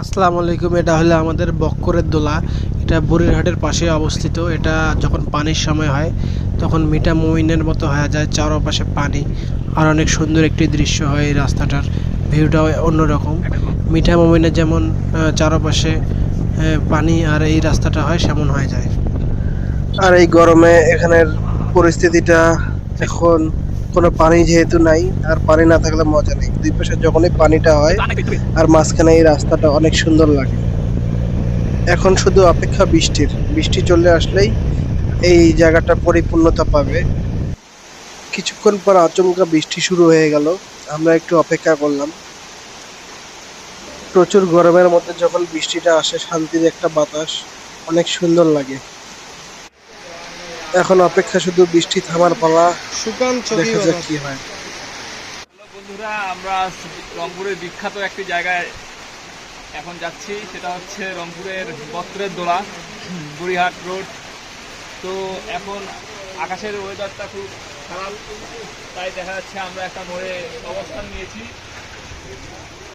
আসসালামু আলাইকুম, এটা হলো আমাদের বক্করের দোলা। এটা বুড়িরহাটের পাশে অবস্থিত। এটা যখন পানির সময় হয়, তখন মিঠা মমিনের মতো হয়ে যায় চারপাশে পানি। আর অনেক সুন্দর একটি দৃশ্য হয় এই রাস্তাটার। ভিউটাও অন্যরকম। মিঠা মমিনের যেমন চারপাশে পানি আর এই রাস্তাটা হয়, সেমন হয়ে যায়। আর এই গরমে এখানের পরিস্থিতিটা এখন কোনো পানি যেহেতু নাই, আর পানি না থাকলে মজা নেই। দুই পাশে যখনই পানিটা হয়, আর মাঝখানে এই রাস্তাটা অনেক সুন্দর লাগে। এখন শুধু অপেক্ষা বৃষ্টির। বৃষ্টি চলে আসলেই এই জায়গাটা পরিপূর্ণতা পাবে। কিছুক্ষণ পর আচমকা বৃষ্টি শুরু হয়ে গেল। আমরা একটু অপেক্ষা করলাম। প্রচুর গরমের মধ্যে যখন বৃষ্টিটা আসে, শান্তির একটা বাতাস, অনেক সুন্দর লাগে। এখন অপেক্ষা শুধু বৃষ্টি থামার পালা। দেখা যাক কি হয়। বন্ধুরা আমরা রংপুরের বিখ্যাত একটি জায়গায় এখন যাচ্ছি। সেটা হচ্ছে রংপুরের বস্ত্রের দোলা বুড়িহাট রোড। তো এখন আকাশের ওয়েদারটা খুব খারাপ তাই দেখা যাচ্ছে আমরা একটা মোড়ে অবস্থান নিয়েছি।